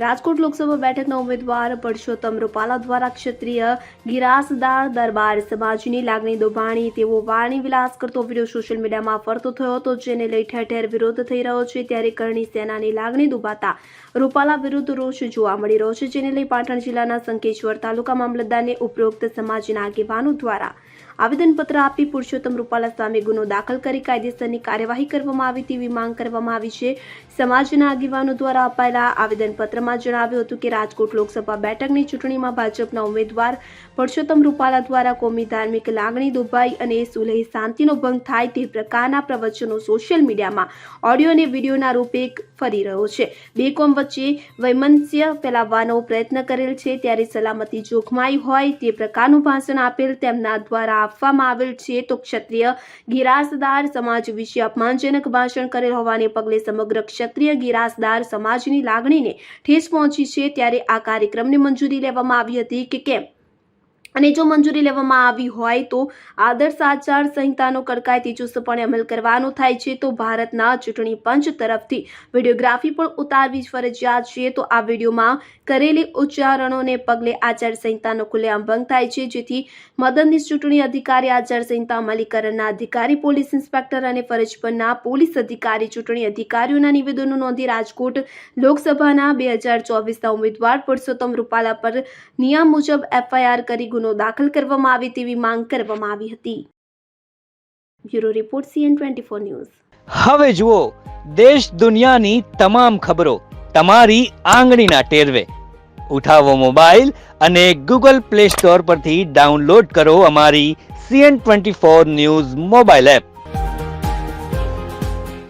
રાજકોટ લોકસભા બેઠકના ઉમેદવાર પરસોત્તમ રૂપાલા દ્વારા ક્ષત્રિય ગિરાસદાર દરબાર સમાજની લાગણી દુભાણી તેવો વાણી વિલાસ કરતો વીડિયો સોશિયલ મીડિયામાં ફરતો થયો હતો, જેને લઈ ઠેર ઠેર વિરોધ થઈ રહ્યો છે. ત્યારે કરણી સેનાની લાગણી દુભાતા રૂપાલા વિરુદ્ધ રોષ જોવા મળી રહ્યો છે, જેને લઈ પાટણ જિલ્લાના સંકેશ્વર તાલુકા મામલતદારને ઉપરોક્ત સમાજના આગેવાનો દ્વારા આવેદનપત્ર આપી પુરુષોત્તમ રૂપાલા સામે ગુનો દાખલ કરી કાયદેસરની કાર્યવાહી કરવામાં આવી તેવી માંગ કરવામાં આવી છે. સમાજના આગેવાનો દ્વારા અપાયેલા આવેદનપત્રમાં જણાવ્યું હતું કે રાજકોટ લોકસભા બેઠકની ચૂંટણીમાં ભાજપના ઉમેદવાર પુરુષોત્તમ રૂપાલા દ્વારા કોમી ધાર્મિક લાગણી દુભાઈ અને સુલેહ શાંતિનો ભંગ થાય તે પ્રકારના પ્રવચનો સોશિયલ મીડિયામાં ઓડિયો અને વિડીયોના રૂપે ફરી રહ્યો છે. બે કોમ વચ્ચે વૈમનસ્ય ફેલાવવાનો પ્રયત્ન કરેલ છે. ત્યારે સલામતી જોખમાઈ હોય તે પ્રકારનું ભાષણ આપેલ તેમના દ્વારા આપવામાં આવેલ છે, તો ક્ષત્રિય ગિરાસદાર સમાજ વિશે અપમાનજનક ભાષણ કરેલ હોવાને પગલે સમગ્ર ક્ષત્રિય ગિરાસદાર સમાજની લાગણીને ઠેસ પહોંચી છે. ત્યારે આ કાર્યક્રમને મંજૂરી લેવામાં આવી હતી કે કેમ? અને જો મંજૂરી લેવામાં આવી હોય તો આદર્શ આચાર સંહિતાનો કડકાઈથી ચુસ્તપણે અમલ કરવાનો થાય છે. તો ભારતના ચૂંટણી પંચ તરફથી વિડીયોગ્રાફી પણ ઉતારવી ફરજિયાત છે. તો આ વિડીયોમાં કરેલી ઉચ્ચારણોને પગલે આચાર સંહિતાનો ખુલ્લેઆમ ભંગ થાય છે. જેથી મદદનીશ ચૂંટણી અધિકારી, આચાર સંહિતા અમલીકરણના અધિકારી, પોલીસ ઇન્સ્પેક્ટર અને ફરજ પરના પોલીસ અધિકારી, ચૂંટણી અધિકારીઓના નિવેદનો નોંધી રાજકોટ લોકસભાના બે હજાર ચોવીસના ઉમેદવાર પુરુષોત્તમ રૂપાલા પર નિયમ મુજબ એફઆઈઆર કરી ગુનો દાખલ કરવામાં આવે તેવી માંગ કરવામાં આવી હતી. Bureau report CN twenty four news. હવે જુઓ, દેશ દુનિયાની તમામ ખબરો તમારી આંગળીના ટેરવે. ઉઠાવો મોબાઈલ અને ગૂગલ પ્લે સ્ટોર પરથી ડાઉનલોડ કરો અમારી CN twenty four news mobile app.